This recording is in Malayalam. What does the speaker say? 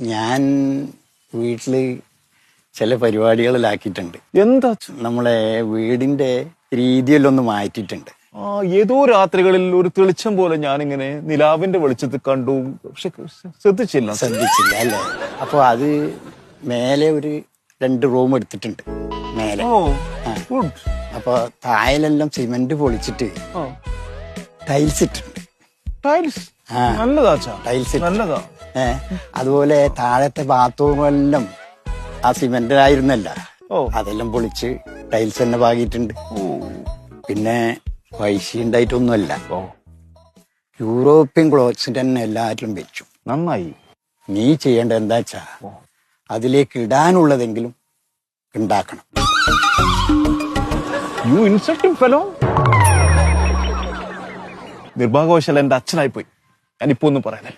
ഞാൻ വീട്ടിൽ ചില പരിപാടികളിലാക്കിയിട്ടുണ്ട്. എന്താ നമ്മളെ വീടിന്റെ രീതിയിലൊന്ന് മാറ്റിയിട്ടുണ്ട്. ആ ഏതോ രാത്രികളിൽ ഒരു തെളിച്ചം പോലെ ഞാനിങ്ങനെ നിലാവിന്റെ വെളിച്ചത്തിൽ കണ്ടു. പക്ഷെ ശ്രദ്ധിച്ചില്ല. ശ്രദ്ധിച്ചില്ല അല്ലേ? അപ്പൊ അത് മേലെ ഒരു രണ്ട് റൂം എടുത്തിട്ടുണ്ട് മേലെ. ഓ ഗുഡ്. അപ്പൊ തായലെല്ലാം സിമെന്റ് പൊളിച്ചിട്ട് ടൈൽസ് ഇട്ടിട്ടുണ്ട്. ടൈൽസ്? ആ. നല്ലതാച്ചാ ടൈൽസ്. നല്ലതാ. അതുപോലെ താഴത്തെ ബാത്റൂമെല്ലാം ആ സിമെന്റ് ആയിരുന്നല്ല ഓ. അതെല്ലാം പൊളിച്ച് ടൈൽസ് തന്നെ പാകിയിട്ടുണ്ട്. പിന്നെ പൈസ ഉണ്ടായിട്ടൊന്നുമല്ല. യൂറോപ്യൻ ക്ലോത്ത്സ് തന്നെ എല്ലാറ്റിലും വെച്ചു. നന്നായി. നീ ചെയ്യേണ്ട എന്താ വെച്ചാ അതിലേക്ക് ഇടാനുള്ളതെങ്കിലും ഉണ്ടാക്കണം. യു ഇൻസൾട്ടിംഗ് ഫെലോ നിർഭാഗ്യവശാൽ എന്റെ അച്ഛനായി പോയി ഞാനിപ്പോ ഒന്നും പറയാനേ